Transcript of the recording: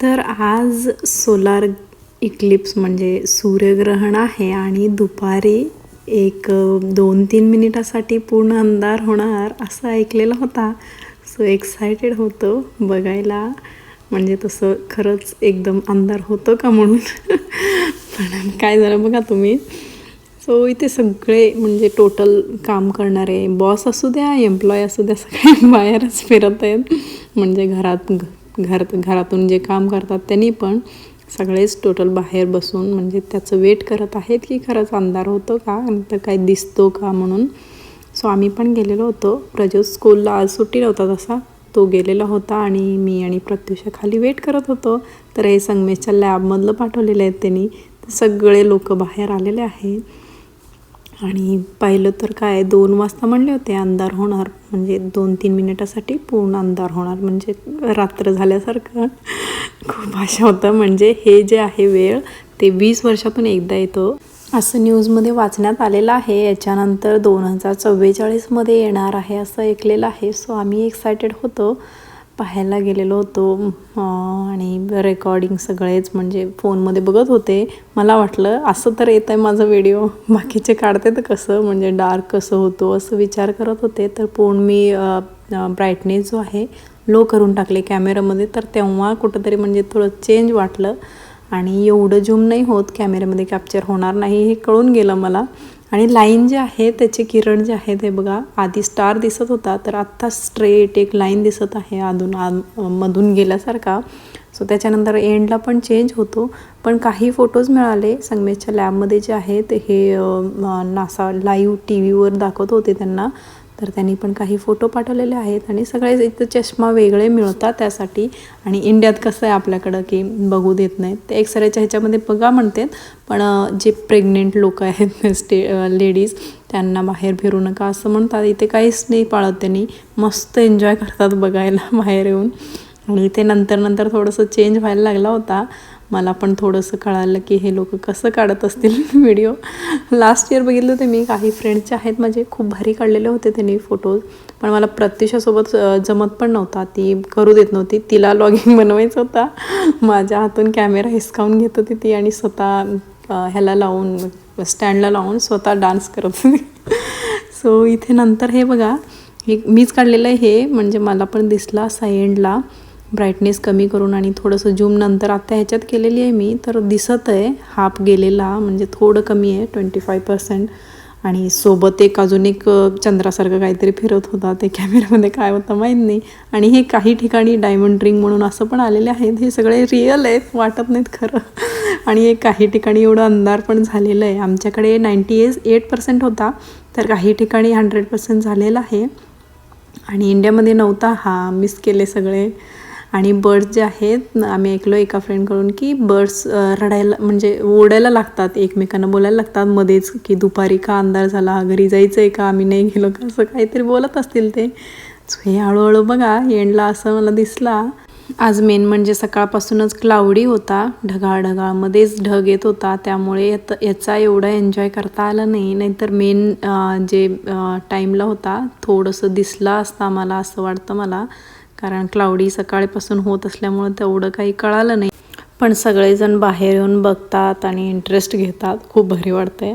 तर आज solar Eclipse म्हणजे सूर्यग्रहण आहे आणि दुपारी एक दोन तीन मिनिटासाठी पूर्ण अंधार होणार असं ऐकलेलं होता. सो एक्सायटेड होतो बघायला. म्हणजे तसं खरंच एकदम अंधार होतं का म्हणून? पण काय झालं बघा तुम्ही. सो इथे सगळे म्हणजे टोटल काम करणारे बॉस असू द्या एम्प्लॉय असू द्या सगळे बाहेरच फिरत आहेत. म्हणजे घरात घर घरातून जे काम करतात त्यांनी पण सगळेच टोटल बाहेर बसून म्हणजे त्याचं वेट करत आहेत की खरंच अंधार होतो का? नंतर काही दिसतो का म्हणून. सो आम्ही पण गेलेलो होतो. प्रजोत स्कूलला आज सुट्टी नव्हता तसा. तो गेलेला होता आणि मी आणि प्रत्युषा खाली वेट करत होतो. तर हे संगमेशच्या लॅबमधलं पाठवलेलं आहेत त्यांनी. सगळे लोक बाहेर आलेले आहेत. आणि पाहिलं तर काय दोन वाजता म्हणले होते अंधार होणार. म्हणजे दोन तीन मिनिटासाठी पूर्ण अंधार होणार. म्हणजे रात्र झाल्यासारखं खूप आशा होतं. म्हणजे हे जे आहे वेळ ते वीस वर्षातून एकदा येतो. असं न्यूजमध्ये वाचण्यात आलेलं आहे. याच्यानंतर दोन हजार चव्वेचाळीसमध्ये येणार आहे असं ऐकलेलं आहे. सो आम्ही एक्सायटेड होतो. पाहायला गेलेलो होतो. आणि रेकॉर्डिंग सगळेच म्हणजे फोनमध्ये बघत होते. मला वाटलं असं तर येत आहे माझा व्हिडिओ बाकीचे काढते तर कसं? म्हणजे डार्क कसं होतो? असं विचार करत होते. तर पूर्ण मी ब्राईटनेस जो आहे लो करून टाकले कॅमेरामध्ये तर तेव्हा कुठंतरी म्हणजे थोडं चेंज वाटलं. आणि एवढं झूम नाही होत कॅमेऱ्यामध्ये कॅप्चर होणार नाही हे कळून गेलं मला. आणि लाईन जे आहे त्याचे किरण जे आहे ते बघा आधी स्टार दिसत होता तर आत्ता स्ट्रेट एक लाईन दिसत आहे अधून मधून गेल्यासारखा. सो त्याच्यानंतर एंडला पण चेंज होतो. पण काही फोटोज मिळाले संगमेशच्या लॅबमध्ये जे आहेत हे नासा लाईव्ह टी व्हीवर दाखवत होते त्यांना. तर त्यांनी पण काही फोटो पाठवलेले आहेत आणि सगळे इथं चष्मा वेगळे मिळतात त्यासाठी. आणि इंडियात कसं आहे आपल्याकडं की बघू देत नाहीत. ते एक्सरेच्या ह्याच्यामध्ये बघा म्हणतात पण जे प्रेग्नेंट लोक आहेत स्टे लेडीज त्यांना बाहेर फिरू नका असं म्हणतात. इथे काहीच नाही पाळत त्यांनी. मस्त एन्जॉय करतात बघायला बाहेर येऊन. आणि इथे नंतर नंतर थोडंसं चेंज व्हायला लागला होता. मला पण थोडंसं कळालं की हे लोक कसं काढत असतील व्हिडिओ. लास्ट इयर बघितलं होते मी काही फ्रेंडचे आहेत माझे खूप भारी काढलेले होते त्यांनी फोटोज पण मला प्रत्युषासोबत जमत पण नव्हता. ती करू देत नव्हती. तिला लॉगिंग बनवायचं होता. माझ्या हातून कॅमेरा हिसकावून घेत होती ती आणि स्वतः ह्याला लावून स्टँडला लावून स्वतः डान्स करत होती. सो इथे नंतर हे बघा हे मीच काढलेलं आहे हे म्हणजे मला पण दिसला सायंडला ब्राईटनेस कमी करून आणि थोडंसं जूम नंतर आत्ता ह्याच्यात केलेली आहे मी तर दिसत आहे हाफ गेलेला म्हणजे थोडं कमी आहे ट्वेंटी फाय पर्सेंट आणि सोबत एक अजून एक चंद्रासारखं काहीतरी फिरत होता ते कॅमेऱ्यामध्ये काय होतं माहीत नाही. आणि हे काही ठिकाणी डायमंड रिंग म्हणून असं पण आलेले आहेत हे सगळे रिअल आहेत वाटत नाहीत खरं. आणि हे काही ठिकाणी एवढं अंधार पण झालेलं आहे. आमच्याकडे नाईंटी एज एट पर्सेंट होता तर काही ठिकाणी हंड्रेड पर्सेंट झालेला आहे. आणि इंडियामध्ये नव्हता हा मिस केले सगळे. आणि बर्ड्स जे आहेत आम्ही ऐकलो एका फ्रेंडकडून की बर्ड्स रडायला म्हणजे ओढायला लागतात एकमेकांना बोलायला लागतात मध्येच की दुपारी का अंधार झाला घरी जायचं आहे का आम्ही नाही गेलो का असं काहीतरी बोलत असतील ते. हे हळूहळू बघा एंडला असं मला दिसला. आज मेन म्हणजे सकाळपासूनच क्लाउडी होता ढगाळ ढगाळमध्येच ढग येत होता त्यामुळे याचा एवढा एन्जॉय करता आला नाही. नाहीतर मेन जे टाईमला होता थोडंसं दिसला असता मला असं वाटतं मला. कारण क्लाउडी सकाळपासून होत असल्यामुळं तेवढं काही कळालं नाही. पण सगळेजण बाहेर येऊन बघतात आणि इंटरेस्ट घेतात. खूप भारी वाटतंय.